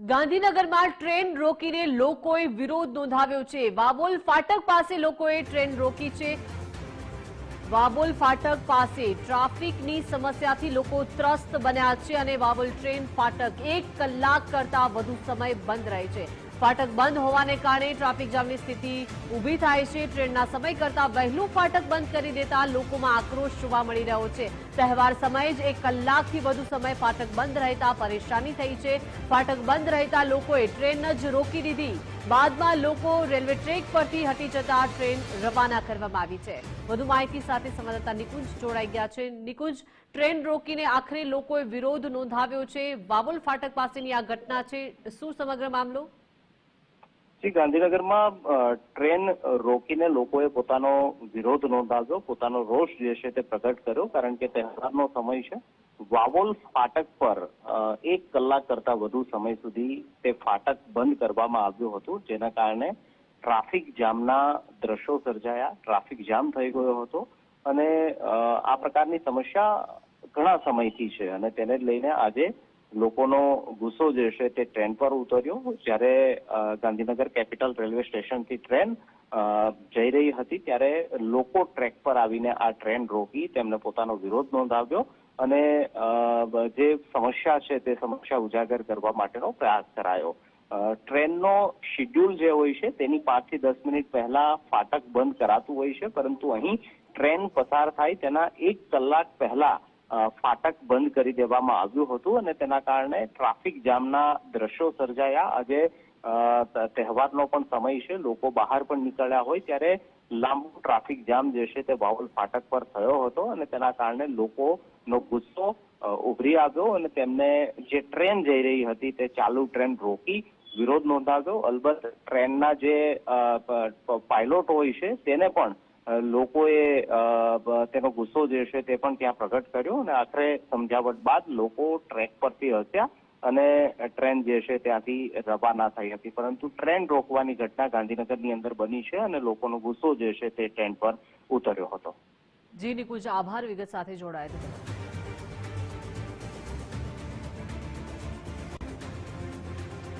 ગાંધીનગરમાં ટ્રેન રોકીને લોકોએ વિરોધ નોંધાવ્યો છે. વાબોલ ફાટક પાસે લોકોએ ટ્રેન રોકી છે. વાબોલ ફાટક પાસે ટ્રાફિકની સમસ્યાથી લોકો ત્રસ્ત બન્યા છે અને વાબોલ ટ્રેન ફાટક એક કલાક કરતા વધુ સમય બંધ રહે છે. ફાટક બંધ હોવાને કારણે ટ્રાફિક જામની સ્થિતિ ઊભી થાય છે. ટ્રેનના સમય કરતા વહેલું ફાટક બંધ કરી દેતા લોકોમાં આક્રોશ જોવા મળી રહ્યો છે. તહેવાર સમયે જ એક કલાકથી વધુ સમય ફાટક બંધ રહેતા પરેશાની થઈ છે. ફાટક બંધ રહેતા લોકોએ ટ્રેન જ રોકી દીધી. બાદમાં લોકો રેલવે ટ્રેક પરથી હટી જતા ટ્રેન રવાના કરવામાં આવી છે. વધુ માહિતી સાથે સંવાદદાતા નિકુંજ જોડાઈ ગયા છે. નિકુંજ, ટ્રેન રોકીને આખરે લોકોએ વિરોધ નોંધાવ્યો છે. વાવોલ ફાટક પાસેની આ ઘટના છે. શું સમગ્ર મામલો? જી ગાંધીનગરમાં ટ્રેન રોકીને લોકોએ પોતાનો વિરોધ નોંધાવ્યો, પોતાનો રોષ જે છે તે પ્રગટ કર્યો, કારણ કે તહેવારનો સમય છે. વાવોલ ફાટક પર એક કલાક કરતા વધુ સમય સુધી તે ફાટક બંધ કરવામાં આવ્યું હતું, જેના કારણે ટ્રાફિક જામના દ્રશ્યો સર્જાયા, ટ્રાફિક જામ થઈ ગયો હતો અને આ પ્રકારની સમસ્યા ઘણા સમયથી છે અને તેને લઈને આજે લોકોનો ગુસ્સો જે છે તે ટ્રેન પર ઉતર્યો. જ્યારે ગાંધીનગર કેપિટલ રેલવે સ્ટેશનથી ટ્રેન જઈ રહી હતી, ત્યારે લોકો ટ્રેક પર આવીને આ ટ્રેન રોકી, તેમને પોતાનો વિરોધ નોંધાવ્યો અને જે સમસ્યા છે તે સમસ્યા ઉજાગર કરવા માટેનો પ્રયાસ કરાયો. ટ્રેનનો શિડ્યુલ જે હોય છે, તેની પાંચથી દસ મિનિટ પહેલા ફાટક બંધ કરાતું હોય છે, પરંતુ અહીં ટ્રેન પસાર થાય તેના એક કલાક પહેલા ફાટક બંધ કરી દેવામાં આવ્યું હતું અને તેના કારણે ટ્રાફિક જામના દ્રશ્યો સર્જાયા. આજે તહેવારનો પણ સમય છે. લોકો બહાર પણ નીકળ્યા હોય ત્યારે લાંબુ ટ્રાફિક જામ જે છે તે વાવલ ફાટક પર થયો હતો અને તેના કારણે લોકોનો ગુસ્સો ઉભરી આવ્યો અને તેમને જે ટ્રેન જઈ રહી હતી તે ચાલુ ટ્રેન રોકી વિરોધ નોંધાવ્યો. અલબત્ત ટ્રેનના જે પાયલોટ હોય છે તેને પણ લોકોએ તેનો ગુસ્સો જે છે તે પણ ત્યાં પ્રગટ કર્યો અને આખરે સમજાવટ બાદ લોકો ટ્રેક પરથી હસ્યા અને ટ્રેન જે છે ત્યાંથી રવાના થઈ હતી પરંતુ ટ્રેન રોકવાની ઘટના ગાંધીનગરની અંદર બની છે અને લોકોનો ગુસ્સો જે છે તે ટ્રેન પર ઉતર્યો હતો જી નિકુંજ આભાર વિગત સાથે જોડાયા તે બદલ.